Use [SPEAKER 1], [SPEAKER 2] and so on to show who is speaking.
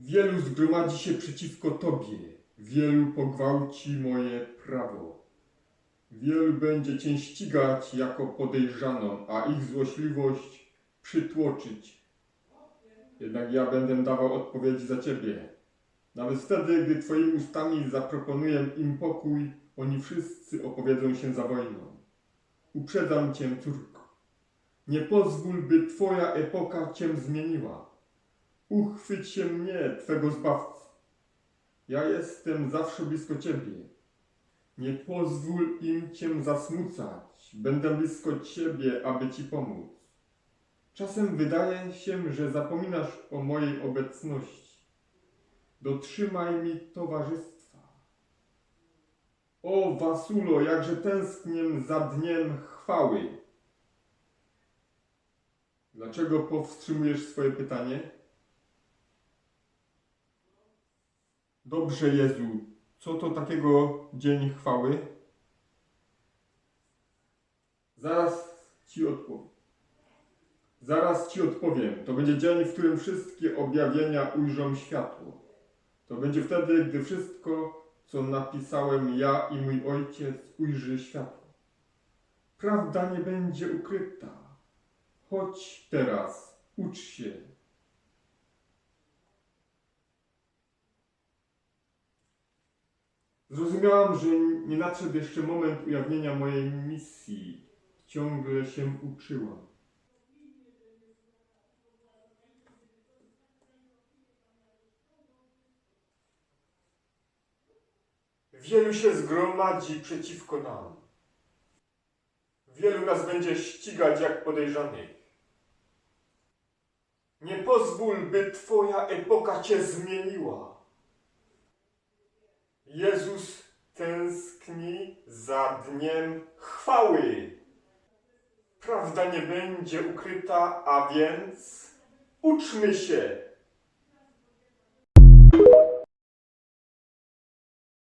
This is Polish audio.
[SPEAKER 1] Wielu zgromadzi się przeciwko Tobie, wielu pogwałci moje prawo. Wielu będzie Cię ścigać jako podejrzaną, a ich złośliwość przytłoczyć. Jednak ja będę dawał odpowiedzi za Ciebie. Nawet wtedy, gdy Twoimi ustami zaproponuję im pokój, oni wszyscy opowiedzą się za wojną. Uprzedzam Cię, córko. Nie pozwól, by Twoja epoka Cię zmieniła. Uchwyć się mnie, Twego Zbawcy. Ja jestem zawsze blisko Ciebie. Nie pozwól im Cię zasmucać. Będę blisko Ciebie, aby Ci pomóc. Czasem wydaje się, że zapominasz o mojej obecności. Dotrzymaj mi towarzystwa. O Wasulo, jakże tęsknię za dniem chwały. Dlaczego powstrzymujesz swoje pytanie? Dobrze, Jezu, co to takiego dzień chwały? Zaraz ci odpowiem. Zaraz ci odpowiem. To będzie dzień, w którym wszystkie objawienia ujrzą światło. To będzie wtedy, gdy wszystko, co napisałem ja i mój ojciec, ujrzy światło. Prawda nie będzie ukryta. Chodź teraz, ucz się. Zrozumiałam, że nie nadszedł jeszcze moment ujawnienia mojej misji. Ciągle się uczyłam. Wielu się zgromadzi przeciwko nam. Wielu nas będzie ścigać jak podejrzanych. Nie pozwól, by Twoja epoka Cię zmieniła. Jezus tęskni za dniem chwały. Prawda nie będzie ukryta, a więc uczmy się.